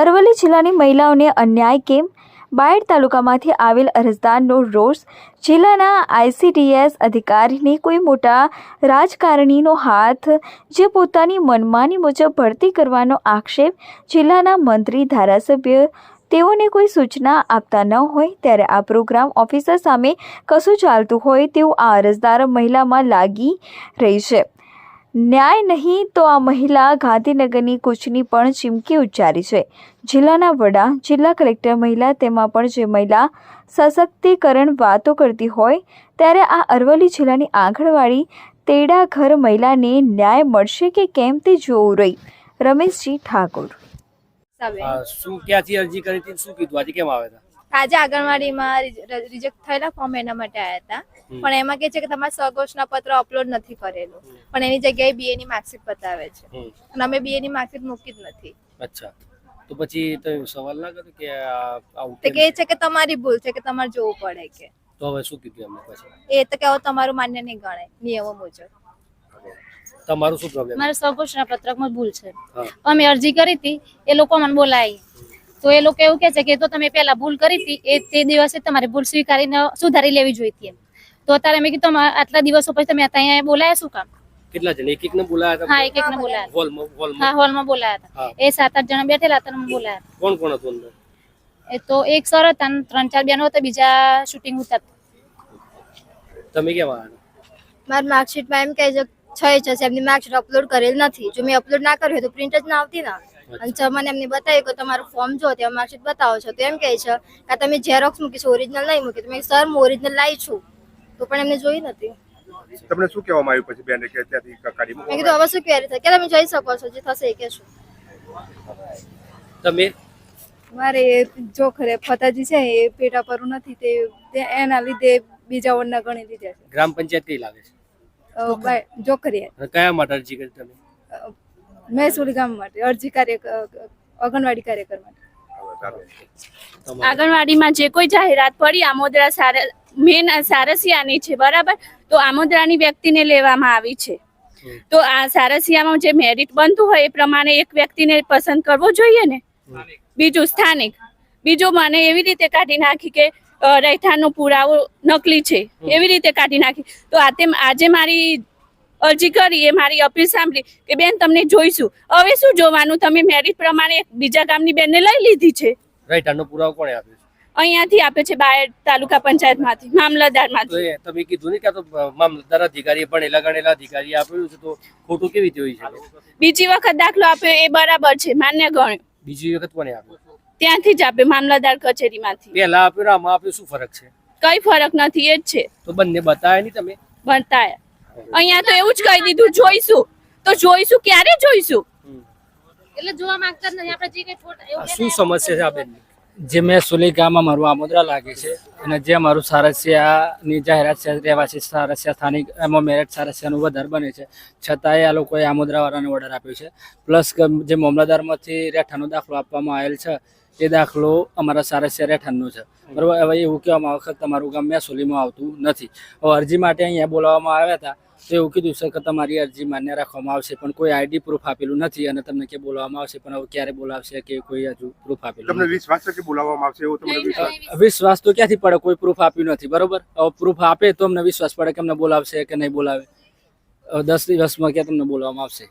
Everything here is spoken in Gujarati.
અરવલ્લી જિલ્લાની મહિલાઓને અન્યાય કેમ? બાયડ તાલુકામાંથી આવેલ અરજદારનો રોષ? જિલ્લાના આઈસીડીએસ અધિકારીને કોઈ મોટા રાજકારણીનો હાથ? જે પોતાની મનમાની મુજબ ભરતી કરવાનો આક્ષેપ જિલ્લાના મંત્રી ધારાસભ્ય? તેઓને કોઈ સૂચના આપતા ન હોય ત્યારે આ પ્રોગ્રામ ઓફિસર સામે કશું ચાલતું હોય તેવું આ અરજદાર મહિલામાં લાગી રહી છે. ન્યાય નહીં તો આ મહિલા ગાંધીનગરની કૂચની પણ ચીમકી ઉચ્ચારી છે. જિલ્લાના વડા, જિલ્લા કલેક્ટર મહિલા, તેમાં પણ જે મહિલા સશક્તિકરણ વાતો કરતી હોય, ત્યારે આ અરવલ્લી જિલ્લાની આંગણવાડી તેડા ઘર મહિલાને ન્યાય મળશે કે કેમ તે જોવું રહી? રમેશજી ઠાકોર. શું ક્યાંથી અરજી કરી હતી શું કીધું? આજે કેમ આવ્યા આજે આંગણવાડીમાં રિજેક્ટ થયેલા ફોર્મ એના માટે આવ્યા હતા. પણ એમાં કે છે કે તમારે સઘોષણા પત્ર અપલોડ નથી કરેલું. પણ એની જગ્યાએ બીએ ની માર્કશીટ બતાવે છે. અને અમે બીએ ની માર્કશીટ મૂકી જ નથી. અચ્છા. તો પછી તો સવાલ ના કર્યો કે આ? કહે છે કે તમારી ભૂલ છે કે તમારે જોવું પડે કે. તો હવે શું કીધું એમને પછી? એ તો કે હવે તમારું માન્ય નહીં ગણાય નિયમો મુજબ. તમારું શું પ્રોબ્લેમ મારા સઘોષણા પત્રકમાં ભૂલ છે. અમે અરજી કરી હતી એ લોકો મને બોલાવી. તો એ લોકો એવું કે છે કે તો તમે પહેલા ભૂલ કરી હતી એ તે દિવસે તમારે ભૂલ સ્વીકારીને સુધારી લેવી જોઈતી એમ. તો અત્યારે મેં કીધું આટલા દિવસો પછી તમે અહીંયા બોલાયા શું કામ? કેટલા જણ? એક એક ને બોલાયા હા એક એકને બોલાયા હોલમાં હા હોલમાં હોલમાં બોલાયા હતા. એ સાત આઠ જણા બેઠેલા હતા મને બોલાયા કોણ કોણ હતું અંદર? એ તો એક સર હતા અને ત્રણ ચાર બેનો હતા બીજા શૂટિંગ હતા તમે કેમ આવ્યા મારી માર્કશીટમાં એમ કહે છે છ છે એમની માર્કશીટ અપલોડ કરેલ નથી. જો મેં અપલોડ ના કર્યું હોય તો પ્રિન્ટ જ ના આવતી ને. અને છ મને એમને બતાવ્યું કે તમારું ફોર્મ જો તે માર્કશીટ બતાવો છો. તો એમ કહે છે કે તમે ઝેરોક્સ મૂકીશ ઓરિજિનલ નહીં મૂકી તમે સર હું ઓરિજિનલ લાવી છું. તો પણ એમને જોઈ નથી. તમને શું કહેવામાં આવ્યું પછી બેને કે ત્યાંથી કાઢી મેં કીધું હવે શું ક્વેરી થાય? કે તમે જઈ શકો છો? જે થશે એ કહેશું. તમે? મારે જો ખરે ફતાજી છે એ પેટા પર નથી તે એના લીધે બીજા વરના ગણી લીધા છે. ગ્રામ પંચાયત કઈ લાગે છે જોખરિયા કયા માટે અરજી કરી તમે? મહેસૂલી ગામ માટે અરજી કાર્ય આંગણવાડી કાર્યકર માટે. આંગણવાડીમાં જે કોઈ જાહેરાત પડી આમોદરા સારા મેન સારસિયાની છે બરાબર? તો આમોદરાની વ્યક્તિને લેવામાં આવી છે. તો આ સારસિયામાં જે મેરિટ બનતું હોય એ પ્રમાણે એક વ્યક્તિને પસંદ કરવો જોઈએ ને? બીજું સ્થાનિક. બીજું મને એવી રીતે કાઢી નાખી કે રહેઠાણનો પુરાવો નકલી છે. એવી રીતે કાઢી નાખી. તો આ તેમ આજે મારી અરજી કરી એ મારી અપીલ સાંભળી કે બેન તમને જોઈશું. હવે શું જોવાનું? તમે મેરિટ પ્રમાણે બીજા ગામની બેનને લઈ લીધી છે? રાઈટ આનો પુરાવો કોણે આપ્યો અહીંયાથી આપે છે બાયડ તાલુકા પંચાયતમાંથી મામલતદારમાંથી. તમે કીધું ને કે તો મામલતદાર અધિકારી ભણેલા ગણેલા અધિકારી આપ્યું છે તો ખોટું કેવી રીતે હોઈ બીજી વખત દાખલો આપ્યો એ બરાબર છે માન્ય ગણ્યો બીજી વખત કોને આપ્યો? ત્યાંથી જ આપ્યો મામલતદાર કચેરીમાંથી. પહેલા આપ્યું આમાં આપ્યું શું ફરક છે? કઈ ફરક નથી એ જ છે. તો બંને બતાવે નહીં તમે? ભણતા અહીંયા તો એવું જ કહી દીધું જોઈશું. તો જોઈશું ક્યારે જોઈશું? એટલે જોવા માંગતા નથી. આપણે જે કઈ ફોટા શું સમસ્યા છે આ બેન જે મેં સુલેખામાં મારું આમોદરા લાગે છે અને જે મારું સારસિયાની જાહેરાત છે રહેવાસી સારસિયા સ્થાનિક એમાં મેરેટ સારસિયાનું વધારે બને છે. છતાંય આ લોકોએ આમોદરાવાળાને ઓર્ડર આપ્યો છે. પ્લસ જે મામલતદારમાંથી રહેઠાણનો દાખલો આપવામાં આવેલ છે એ દાખલો અમારા સારસિયા રહેઠાણનો છે. બરાબર? હવે એવું કહેવામાં આવે કે તમારું ગામ મેસોલીમાં આવતું નથી. હવે અરજી માટે અહીંયા બોલાવવામાં આવ્યા હતા તો એવું કીધું છે કે તમારી અરજી માન્ય રાખવામાં આવશે પણ કોઈ આઈડી પ્રૂફ આપેલું નથી અને તમને કે બોલાવવામાં આવશે પણ હવે ક્યારે બોલાવશે કે કોઈ હજુ પ્રૂફ આપેલું તમને વિશ્વાસ છે કે બોલાવવામાં આવશે એવો તમને વિશ્વાસ? વિશ્વાસ તો ક્યાંથી પડે? કોઈ પ્રૂફ આપ્યું નથી બરોબર? હવે પ્રૂફ આપે તો અમને વિશ્વાસ પડે કે અમને બોલાવશે કે નહીં બોલાવે. દસ દિવસમાં ક્યાં તમને બોલાવવામાં આવશે?